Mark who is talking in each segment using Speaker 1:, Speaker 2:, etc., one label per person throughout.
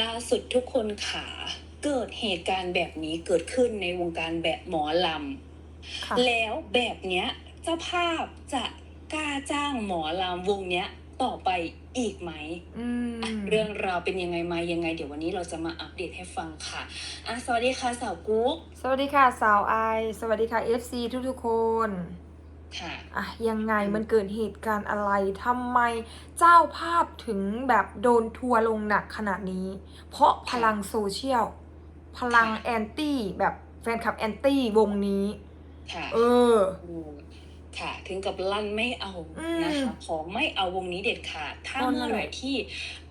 Speaker 1: ล่าสุดทุกคนขาเกิดเหตุการณ์แบบนี้เกิดขึ้นในวงการแบบหมอล
Speaker 2: ค่ะำ
Speaker 1: แล้วแบบเนี้ยเจ้าภาพจะกล้าจ้างหมอลำวงเนี้ยต่อไปอีกไหม
Speaker 2: อืม
Speaker 1: เรื่องราวเป็นยังไงมายังไง เดี๋ยววันนี้เราจะมาอัปเดตให้ฟังค่ะอะสวัสดีค่ะสาวกุ๊ก
Speaker 2: สวัสดีค่ะสาวไอ สวัสดีค่ะ FC ทุกๆคน
Speaker 1: ค่ะ
Speaker 2: อะยังไงมันเกิดเหตุการณ์อะไรทำไมเจ้าภาพถึงแบบโดนทัวร์ลงหนักขนาดนี้ เพราะพลังโซเชียล พลัง
Speaker 1: ค่ะ
Speaker 2: แอนตี้แบบแฟนคลับแอนตี้วงนี้
Speaker 1: ค่ะ
Speaker 2: เออ
Speaker 1: อืมค่ะถึงกับลั่นไม่เอา
Speaker 2: อืม
Speaker 1: นะคะขอไม่เอาวงนี้เด็ดขาด ถ้า
Speaker 2: ก็นั่
Speaker 1: เมื่อน
Speaker 2: แห
Speaker 1: ไห
Speaker 2: ละ
Speaker 1: ร่ที่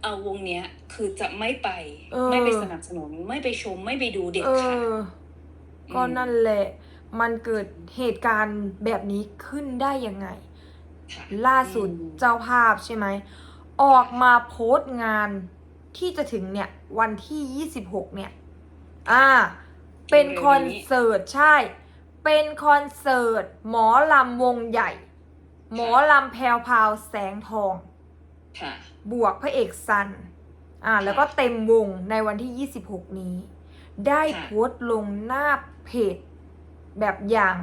Speaker 1: เอาวงเนี้ยคือจะไม่ไป
Speaker 2: เออ
Speaker 1: ไม่ไปสนับสนุน ไม่ไปชม ไม่ไปดูเด็ด
Speaker 2: เอ
Speaker 1: ขาด
Speaker 2: อก็นั่นแหละ มันเกิดเหตุการณ์แบบนี้ขึ้นได้ยังไง
Speaker 1: ค่ะ
Speaker 2: ล่าสุด
Speaker 1: อืม
Speaker 2: เจ้าภาพใช่ไหม ออกมาโพสต์งานที่จะถึงเนี่ย วันที่ 26 เนี่ย อ่า เป็นคอนเสิร์ตใช่ เป็นคอนเสิร์ตหมอลำวงใหญ่ หมอลำแพรวพราวแสงทอง
Speaker 1: ค่ะ
Speaker 2: บวกพระเอกซัน อ่า แล้วก็เต็มวงในวันที่ 26 นี้ ได้
Speaker 1: ค่ะ
Speaker 2: โพสต์ลงหน้าเพจ แบบอย่าง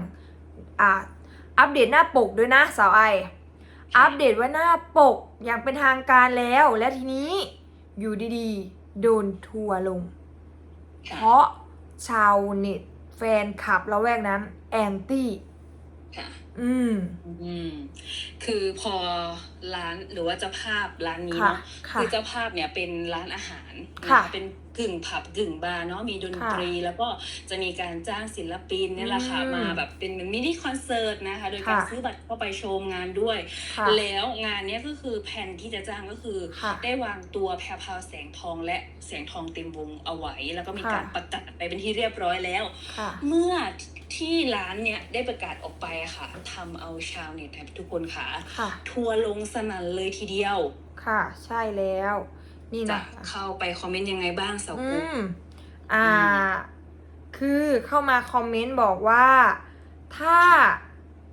Speaker 2: อ่าอัปเดตหน้าปกด้วยนะสาวไอ อัปเดตว่าหน้าปกอย่างเป็นทางการแล้ว และทีนี้อยู่ดีๆ โดนทัวร์ลง เพ
Speaker 1: ค่ะ
Speaker 2: ราะชาวเน็ตแฟนคลับละแวกนั้น แอนตี้
Speaker 1: ค่ะ
Speaker 2: อืม
Speaker 1: อืม คือพอร้านหรือว่าเจ้าภาพร้านนี้
Speaker 2: ค่ะ
Speaker 1: เนาะ
Speaker 2: ค่ะ
Speaker 1: คือเจ้าภาพเนี่ยเป็นร้านอาหาร
Speaker 2: ค่ะ
Speaker 1: นเป็นกึ่งผับกึ่งบาร์เนาะมีดนตรี แล้วก็จะมีการจ้างศิลปินเนี่ยแหละค่ะ
Speaker 2: อืมมา
Speaker 1: แบบเป็นมินิคอนเสิร์ตนะคะ โดยการ
Speaker 2: ค่ะ
Speaker 1: ซื้อบัตรเข้าไปชมงานด้วย
Speaker 2: ค่ะ
Speaker 1: แล้วงานเนี้ยก็คือแผนที่จะจ้างก็คือ
Speaker 2: ค่ะ
Speaker 1: ได้วางตัวแพรวพราวแสงทองและแสงทองเต็มวงเอาไว้ แล้วก็มี
Speaker 2: ค่ะ
Speaker 1: การประกาศไปเป็นที่เรียบร้อยแล้ว
Speaker 2: ค่ะ
Speaker 1: เมื่อที่ร้านเนี้ยได้ประกาศออกไปอะค่ะทำเอาชาวเน็ตทุกคนค่ะ
Speaker 2: ค่ะ
Speaker 1: ทัวร์ลงสนั่นเลยทีเดียว
Speaker 2: ค่ะ ใช่แล้ว นี่
Speaker 1: จะ
Speaker 2: นะ
Speaker 1: เข้าไปคอมเมนต์ยังไงบ้างสาว
Speaker 2: อื
Speaker 1: กุ๊ก
Speaker 2: มอ่า คือเข้ามาคอมเมนต์บอกว่าถ้า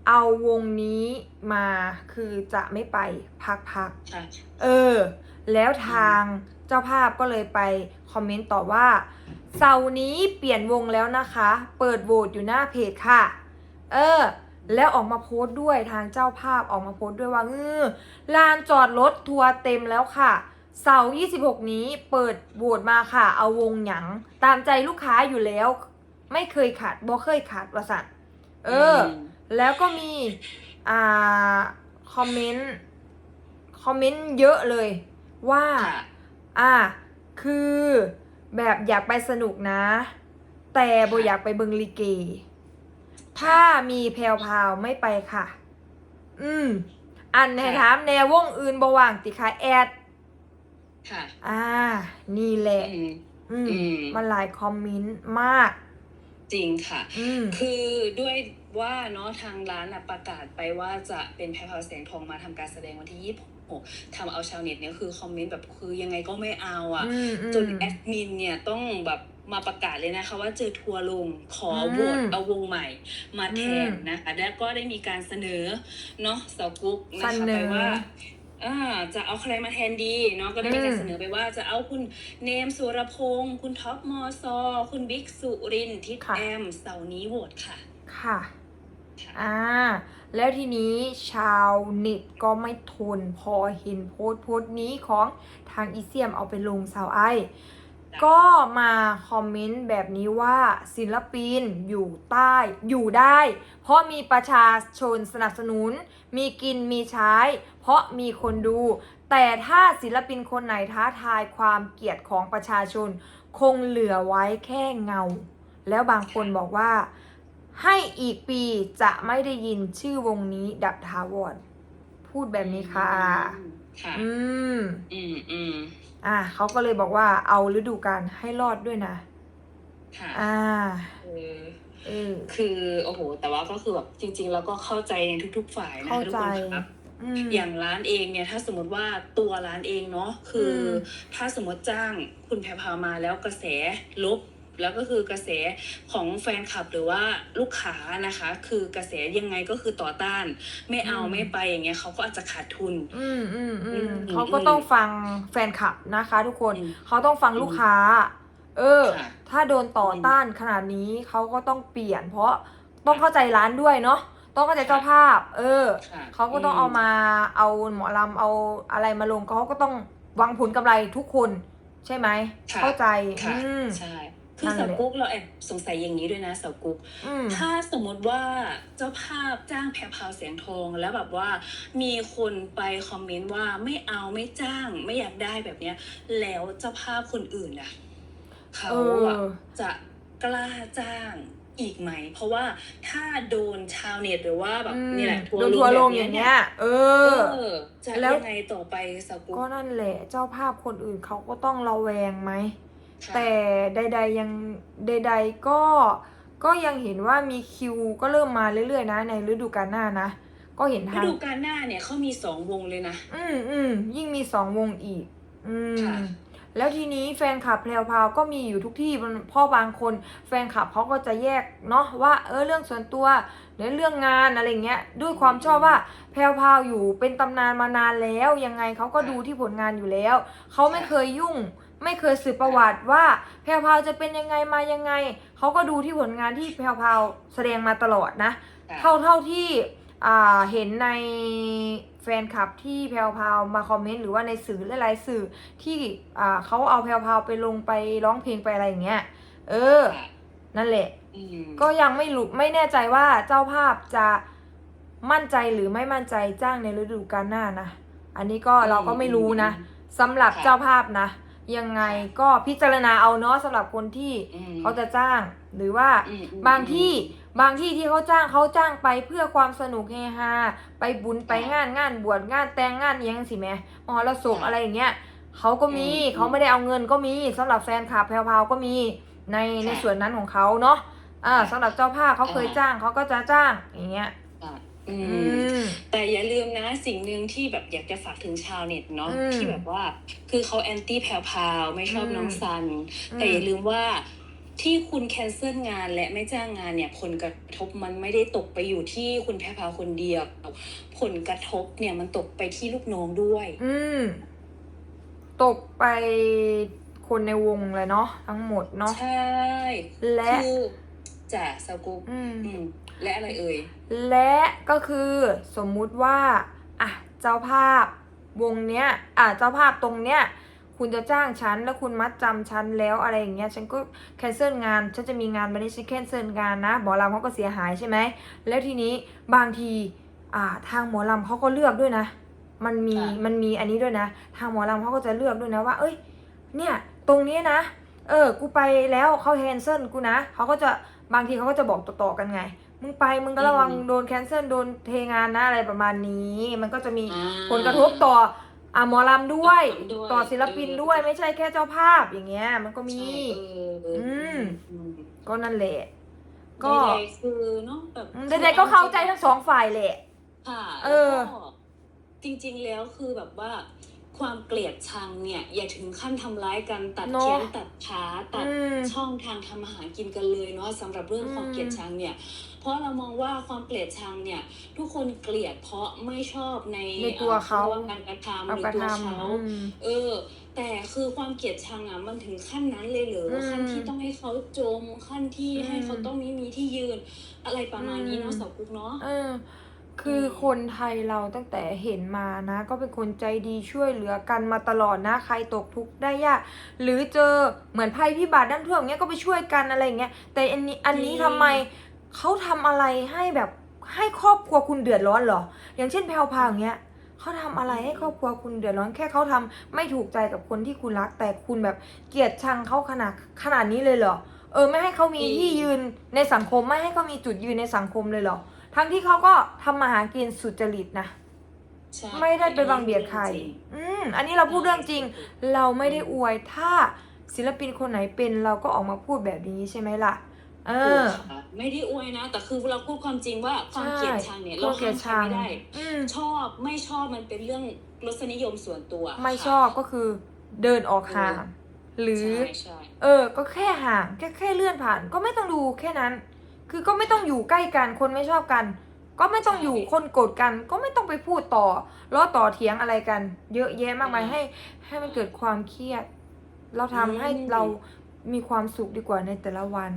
Speaker 2: เอาวงนี้มาคือจะไม่ไปพักพัก
Speaker 1: ค่ะ
Speaker 2: ๆเออ แล้วทางเจ้าภาพก็เลยไปคอมเมนต์ต่อว่าเสาร์นี้เปลี่ยนวงแล้วนะคะ เปิดโหวตอยู่หน้าเพจค่ะเออ แล้วออกมาโพสต์ด้วยทางเจ้าภาพออกมาโพสต์ด้วยว่าเออลานจอดรถทัวร์เต็มแล้วค่ะ เสาร์26 นี้เปิดโหวตมาค่ะ เอาวงหยัง ตามใจลูกค้าอยู่แล้ว ไม่เคยขาดบ่เคยขาดประสันเอออ แล้วก็มี อ่า คอมเมนต์ คอมเมนต์เยอะเลย ว่า
Speaker 1: ค่ะ
Speaker 2: อ่า คือแบบอยากไปสนุกนะ แต่โบอยากไปเบิงลิเก ถ้ามีแพลวพราวไม่ไปค่ะ อืม อันให้ถามแนววงอื่นบว่างติค่ะแอด
Speaker 1: ค่ะ
Speaker 2: อ่า นี่แหละ
Speaker 1: อืม
Speaker 2: อืม
Speaker 1: อืม
Speaker 2: มันหลายคอมเมนต์มาก
Speaker 1: จริงค่ะ
Speaker 2: อืม
Speaker 1: คือด้วยว่าเนาะทางร้านน่ะประกาศไปว่าจะเป็นแพรพราวแสงทองมาทำการแสดงวันที่26ทำเอาชาวเน็ตเนี่ยคือคอมเมนต์แบบคือยังไงก็ไม่เอาอะ
Speaker 2: อืมอืม
Speaker 1: จนแอดมินเนี่ยต้องแบบ มาประกาศเลยนะคะ ว่าเจอทัวร์ลงขออ
Speaker 2: ม
Speaker 1: โหวตเอาวงใหม่มาแทน
Speaker 2: อืม
Speaker 1: นะคะแล้วก็ได้มีการเสนอเนาะสาวกุ๊กนะ
Speaker 2: เส
Speaker 1: คะ
Speaker 2: นอ
Speaker 1: ไปว่าอ่าจะเอาใครมาแทนดีเนาะก็ได้มีการ
Speaker 2: อืม
Speaker 1: เสนอไปว่าจะเอาคุณเนมสุรพงศ์คุณท็อปมอซอ คุณบิ๊กสุรินทร์ทิด
Speaker 2: ค่ะ
Speaker 1: แอมเสาร์นี้โหวตค่ะ
Speaker 2: ค่ะ
Speaker 1: ค่ะ
Speaker 2: อ่าแล้วทีนี้ชาวเน็ตก็ไม่ทนพอเห็นโพสต์โพสต์นี้ของทางอีเซียมเอาไปลงสาวไอ ก็มาคอมเมนต์แบบนี้ว่าศิลปินอยู่ใต้อยู่ได้ เพราะมีประชาชนสนับสนุน มีกินมีใช้ เพราะมีคนดู แต่ถ้าศิลปินคนไหนท้าทายความเกลียดของประชาชน คงเหลือไว้แค่เงา แล้วบางคนบอกว่า ให้อีกปีจะไม่ได้ยินชื่อวงนี้ดับทาวรพูดแบบนี้ค่ะ
Speaker 1: ค่ะ
Speaker 2: อืม
Speaker 1: อืมอืม
Speaker 2: อะเขาก็เลยบอกว่าเอาฤดูกาลให้รอดด้วยนะ
Speaker 1: ค่ะ
Speaker 2: อ่า
Speaker 1: เออ
Speaker 2: เออ
Speaker 1: คือโอ้โห แต่ว่าก็คือแบบจริง ๆ แล้วก็เข้าใจในทุก ๆ ฝ่ายนะ
Speaker 2: เข้า
Speaker 1: ทุก
Speaker 2: ใจ
Speaker 1: คนครับ
Speaker 2: อืม
Speaker 1: อย่างร้านเองเนี่ยถ้าสมมติว่าตัวร้านเองเนาะคืออ
Speaker 2: ม
Speaker 1: ถ้าสมมติจ้างคุณแพรพามาแล้วกระแสลบ แล้วก็คือกระแสของแฟนคลับหรือว่าลูกค้านะคะ คือกระแสยังไงก็คือต่อต้าน ไม่เอา
Speaker 2: อืม
Speaker 1: ไม่ไปอย่างเงี้ยเขาก็อาจจะขาดทุน
Speaker 2: อืมอืมอื
Speaker 1: อื
Speaker 2: ม
Speaker 1: ม
Speaker 2: เขาก็ต้องฟังแฟนคลับนะคะ ทุกคน
Speaker 1: อืม
Speaker 2: เขาต้องฟังลูกค้า เออ
Speaker 1: ค่ะ
Speaker 2: ถ้าโดนต่อต้านขนาดนี้เขาก็ต้องเปลี่ยน เพราะต้องเข้าใจร้านด้วยเนาะต้องเข้าใจเจ้าภาพ เออ
Speaker 1: ค่ะ
Speaker 2: เขาก็ต้องเอามาเอาหมอลำเอาอะไรมาลงเขาก็ต้องหวังผลกำไรทุกคน ใช่ไหม
Speaker 1: ค่ะ
Speaker 2: เข้าใจ
Speaker 1: ค่ะ
Speaker 2: อืม
Speaker 1: ใช่ คือ
Speaker 2: นั่นแห
Speaker 1: สา
Speaker 2: ละ
Speaker 1: วกุ๊กเราแอบสงสัยอย่างนี้ด้วยนะสาวกุ๊ก
Speaker 2: อืม
Speaker 1: ถ้าสมมติว่าเจ้าภาพจ้างแพรพราวเสียงทองแล้วแบบว่ามีคนไปคอมเมนต์ว่าไม่เอาไม่จ้างไม่อยากได้แบบเนี้ย แล้วเจ้าภาพคนอื่นอะเขา
Speaker 2: เอ
Speaker 1: อะ
Speaker 2: อ
Speaker 1: จะกล้าจ้างอีกไหม เพราะว่าถ้าโดนชาวเน็ตหรือว่าแบบ
Speaker 2: อืม
Speaker 1: นี่แหละทัว
Speaker 2: โดน
Speaker 1: ร์
Speaker 2: ทัวร์ล
Speaker 1: ล
Speaker 2: ง
Speaker 1: ง
Speaker 2: อ
Speaker 1: แบบ
Speaker 2: ย่าง
Speaker 1: เนี้
Speaker 2: เงี้
Speaker 1: ย
Speaker 2: ยเอ
Speaker 1: เอ
Speaker 2: อ
Speaker 1: อ จะ
Speaker 2: แล้ว
Speaker 1: ยังไงต่อไปสาวกุ๊
Speaker 2: ก็
Speaker 1: ก
Speaker 2: นั่นแหละ เจ้าภาพคนอื่นเขาก็ต้องระแวงไหม
Speaker 1: ค่ะ
Speaker 2: แต่ใด ๆ ยังใด ๆ ก็ก็ยังเห็นว่ามีคิวก็เริ่มมาเรื่อยๆ นะ ในฤดูกาลหน้านะ ก็เห็น
Speaker 1: ฤ
Speaker 2: ทาง
Speaker 1: ดูกาลหน้าเนี่ยเขามีสองวงเลยนะ
Speaker 2: อืมอืมยิ่งมีสองวงอีก อืม
Speaker 1: ค่ะ
Speaker 2: แล้วทีนี้แฟนคลับแพรวพราวก็มีอยู่ทุกที่มันเพ่อบางคน แฟนคลับเขาก็จะแยกเนาะว่า เออเรื่องส่วนตัวหรือเรื่องงานอะไรเงี้ย ด้วยความชอบว่าแพรวพราวอยู่เป็นตำนานมานานแล้ว ยังไงเขาก็ดูที่ผลงานอยู่แล้ว เขาไม่เคยยุ่ง ไม่เคยสืบประวัติว่าแพรวพราวจะเป็นยังไงมายังไง เขาก็ดูที่ผลงานที่แพรวพราวแสดงมาตลอดนะ
Speaker 1: ค่ะ
Speaker 2: เท่าเท่าที่อ่าเห็นในแฟนคลับที่แพลวพราวมาคอมเมนต์หรือว่าในสื่อหลายๆสื่อที่อ่าเขาเอาแพลวพราวไปลงไปร้องเพลงไปอะไรอย่างเงี้ย เออ
Speaker 1: ค่ะ
Speaker 2: นั่นแหละ
Speaker 1: อืม
Speaker 2: ก็ยังไม่รู้ไม่แน่ใจว่าเจ้าภาพจะมั่นใจหรือไม่มั่นใจจ้างในฤดูกาลหน้านะ อันนี้ก็เราก็ไม่รู้นะสำหรับ
Speaker 1: ค่ะ
Speaker 2: เจ้าภาพนะ ยังไงก็พิจารณาเอาเนาะสำหรับคนที่
Speaker 1: อืม
Speaker 2: เขาจะจ้าง หรือว่า
Speaker 1: อืมอืม
Speaker 2: บางที่บางที่ที่เขาจ้างเขาจ้างไปเพื่อความสนุกเฮฮาไปบุญไปงานงานบวชงานแต่งงานอิหยังสิแหม่มหรสพอะไรอย่างเงี้ยเขาก็มี
Speaker 1: อืม
Speaker 2: เขาไม่ได้เอาเงินก็มีสำหรับแฟนคลับแพรวๆก็มีในในส่วนนั้นของเขาเนาะอ่าสำหรับเจ้าภาพเขาเคยจ้างเขาก็จะจ้างอย่างเงี้ย
Speaker 1: อะอื
Speaker 2: อื
Speaker 1: ม
Speaker 2: ม
Speaker 1: แต่อย่าลืมนะสิ่งหนึ่งที่แบบอยากจะฝากถึงชาวเน็ตเนาะ
Speaker 2: อืม
Speaker 1: ที่แบบว่า คือเขาแอนตี้แพรวพราวไม่ชอบ
Speaker 2: อืม
Speaker 1: น้องซัน
Speaker 2: อืม
Speaker 1: แต่อย่าลืมว่าที่คุณแคนเซิลงานและไม่จ้างงานเนี่ยผลกระทบมันไม่ได้ตกไปอยู่ที่คุณแพรวพราวคนเดียว ผลกระทบเนี่ยมันตกไปที่ลูกน้องด้วย
Speaker 2: อืมตกไปคนในวงเลยเนาะทั้งหมดเนาะ
Speaker 1: ใช่
Speaker 2: และ
Speaker 1: คือจ่าสกุป
Speaker 2: อืม
Speaker 1: อืม และอะไรเอ่ย
Speaker 2: และก็คือสมมุติว่าอะเจ้าภาพวงเนี้ยอะเจ้าภาพตรงเนี้ยคุณจะจ้างฉันแล้วคุณมัดจำฉันแล้วอะไรอย่างเงี้ยฉันก็แคนเซิลงานฉันจะมีงานวันนี้ฉันแคนเซิลงานนะหมอลำเขาก็เสียหายใช่ไหมแล้วทีนี้บางทีอ่าทางหมอลำเขาก็เลือกด้วยนะ มันมี
Speaker 1: ค่ะ
Speaker 2: มันมีอันนี้ด้วยนะ ทางหมอลำเขาก็จะเลือกด้วยนะว่า เอ้ย เนี่ยตรงนี้นะ เออ กูไปแล้วเขาแคนเซิลกูนะเขาก็จะบางทีเขาก็จะบอกต่อๆกันไง มึงไปมึงก็ระวัง
Speaker 1: อืม
Speaker 2: โดนแคนเซิลโดนเทงานนะอะไรประมาณนี้ มันก็จะมี
Speaker 1: อ่า
Speaker 2: ผลกระทบต่ออะหมอลำด้วย
Speaker 1: ด้วย
Speaker 2: ต่อศิลปินด้วย
Speaker 1: เออ
Speaker 2: ไม่ใช่แค่เจ้าภาพอย่างเงี้ย มันก็มี
Speaker 1: ใช่เออเอออ
Speaker 2: ม
Speaker 1: อืม
Speaker 2: ก็นั่นแหละ ก็
Speaker 1: ใดๆคือเนาะแบบ
Speaker 2: อืมใดๆก็เข้าใจทั้งสองฝ่ายแหละ
Speaker 1: ค่ะ
Speaker 2: เออ
Speaker 1: แล้วก็จริง ๆ แล้วคือแบบว่า ความเกลียดชังเนี่ย อย่าถึงขั้นทำร้ายกันตัด
Speaker 2: เนอะ
Speaker 1: แขนตัดขาตัด
Speaker 2: อืม
Speaker 1: ช่องทางทำมาหากินกันเลยเนาะสำหรับเรื่องความ
Speaker 2: อืม
Speaker 1: เกลียดชังเนี่ย เพราะเรามองว่าความเกลียดชังเนี่ย ทุกคนเกลียดเพราะไม่ชอบใน
Speaker 2: ในตัวเขา
Speaker 1: อ่รียกว่าการกระทำห
Speaker 2: เอา
Speaker 1: รือก
Speaker 2: ระ
Speaker 1: ตัว
Speaker 2: ทำ
Speaker 1: เขา
Speaker 2: อืม
Speaker 1: เออ แต่คือความเกลียดชังอะมันถึงขั้นนั้นเลยเหรอ
Speaker 2: อืม
Speaker 1: ขั้นที่ต้องให้เขาจมขั้นที่
Speaker 2: อืม
Speaker 1: ให้เขาต้องไม่มีที่ยืน อะไรประมาณนี้เนาะ
Speaker 2: อืม
Speaker 1: สาวกุ๊กเนาะ
Speaker 2: เออ คืออ
Speaker 1: ม
Speaker 2: คนไทยเราตั้งแต่เห็นมานะ ก็เป็นคนใจดีช่วยเหลือกันมาตลอดนะ ใครตกทุกข์ได้ยากหรือเจอเหมือนภัยพิบัติน้ำท่วมเงี้ยก็ไปช่วยกันอะไรเงี้ยแต่อันนี้อันนี้
Speaker 1: จริง
Speaker 2: ทำไมเขาทำอะไรให้แบบให้ครอบครัวคุณเดือดร้อนเหรอ อย่างเช่นแพลวพราวอย่างเงี้ยเขาทำอะไรให้ครอบครัวคุณเดือดร้อนแค่เขาทำไม่ถูกใจกับคนที่คุณรัก แต่คุณแบบเกลียดชังเขาขนาดขนาดนี้เลยเหรอเออไม่ให้เขามีที่ยืนในสังคมไม่ให้เขามีจุดยืนในสังคมเลยเหรอ ทั้งที่เขาก็ทำมาหากินสุจริตนะ
Speaker 1: ใช่
Speaker 2: ไม่ได้ไปบังเบียดใครอืม อันนี้เราพูดเรื่องจริง เราไม่ได้อวย ถ้าศิลปินคนไหนเป็นเราก็ออกมาพูดแบบนี้ใช่ไหมล่ะ เอ
Speaker 1: ถูก
Speaker 2: อ
Speaker 1: ค่ะไม่ได้อวยนะ แต่คือเราพูดความจริงว่าความ
Speaker 2: ใช่
Speaker 1: เกลียดชังเนี่ย
Speaker 2: ค
Speaker 1: เรา
Speaker 2: วามเกลี
Speaker 1: ห้าย
Speaker 2: ด
Speaker 1: มใคร
Speaker 2: ชัง
Speaker 1: ไม่ได้
Speaker 2: อืม
Speaker 1: ชอบไม่ชอบมันเป็นเรื่องรสนิยมส่วนตัว
Speaker 2: ไม่
Speaker 1: ค่ะ
Speaker 2: ชอบก็คือเดินออกห่าง หรือ
Speaker 1: ใช่ใช่
Speaker 2: เออ ก็แค่ห่าง แค่แค่เลื่อนผ่าน ก็ไม่ต้องดูแค่นั้น คือก็ไม่ต้องอยู่ใกล้กัน คนไม่ชอบกัน ก็ไม่ต้องอยู่ คนโกรธกัน ก็ไม่ต้องไปพูดต่อล้อต่อเถียงอะไรกัน เยอะแยะมากมายให้ ให้มันเกิดความเครียด เราทำให้เรามีความสุขดีกว่าในแต่ละวัน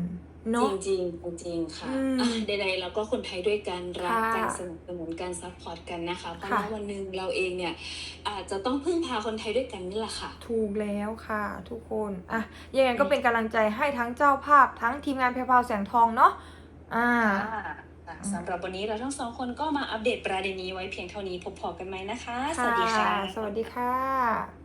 Speaker 2: เนาะ
Speaker 1: จริงจริงๆจริงๆค่ะ
Speaker 2: อืม
Speaker 1: อะใดๆเราก็คนไทยด้วยกันรักกัน
Speaker 2: ค่ะ
Speaker 1: สนับสนุนกันซัพพอร์ตกันนะคะเพราะ
Speaker 2: ค่ะ
Speaker 1: ว่าวันหนึ่งเราเองเนี่ยอาจจะต้องพึ่งพาคนไทยด้วยกันนี่แหละค่ะ
Speaker 2: ถูกแล้วค่ะทุกคน อะยังไงก็เป็นกำลังใจให้ทั้งเจ้าภาพทั้งทีมงานเพรพราวแสงทองเนาะ อ่า
Speaker 1: ค่ะสำหรับวันนี้เราทั้งสองคนก็มาอัปเดตประเด็นนี้ไว้เพียงเท่านี้พบพอกันไหมนะคะ สวัสดีค่ะ
Speaker 2: สวัสดีค่ะ